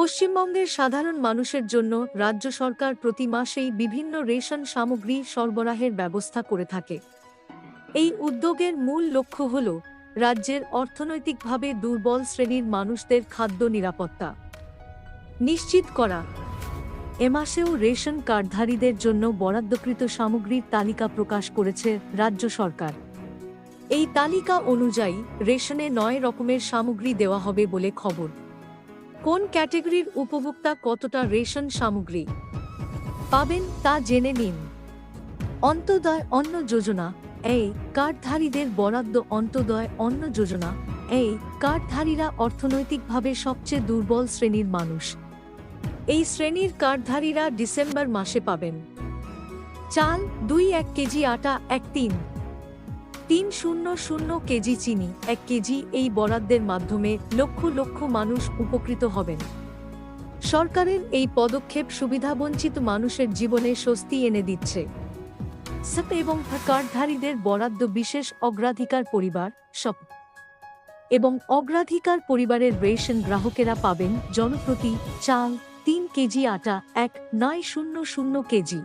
পশ্চিমবঙ্গের সাধারণ মানুষের জন্য রাজ্য সরকার প্রতি মাসেই বিভিন্ন রেশন সামগ্রী সরবরাহের ব্যবস্থা করে থাকে। এই উদ্যোগের মূল লক্ষ্য হল রাজ্যের অর্থনৈতিকভাবে দুর্বল শ্রেণির মানুষদের খাদ্য নিরাপত্তা। নিশ্চিত করা, এ মাসেও রেশন কার্ডধারীদের জন্য বরাদ্দকৃত সামগ্রীর তালিকা প্রকাশ করেছে রাজ্য সরকার। এই তালিকা অনুযায়ী রেশনে নয় রকমের সামগ্রী দেওয়া হবে বলে খবর। কোন ক্যাটেগরির উপভোক্তা কতটা রেশন সামগ্রী? পাবেন তা জেনে নিন। অন্তদয় অন্ন যোজনা, এই কার্ডধারীদের বরাদ্দ অন্তদয় অন্ন যোজনা, এই কার্ডধারীরা অর্থনৈতিকভাবে সবচেয়ে দুর্বল শ্রেণির মানুষ। এই শ্রেণির কার্ডধারীরা ডিসেম্বর মাসে পাবেন। চাল দুই এক কেজি, আটা এক তিন। তিন শূন্য শূন্য কেজি চিনি, এক কেজি এই বরাদ্দের মাধ্যমে লক্ষ লক্ষ মানুষ উপকৃত হবেন। সরকারের এই পদক্ষেপ সুবিধাবঞ্চিত মানুষের জীবনে স্বস্তি এনে দিচ্ছে। সাপ এবং কার্ডধারীদের বরাদ্দ বিশেষ অগ্রাধিকার পরিবার, সব এবং অগ্রাধিকার পরিবারের রেশন গ্রাহকেরা পাবেন জনপ্রতি চাল তিন কেজি আটা, এক নয় শূন্য শূন্য কেজি।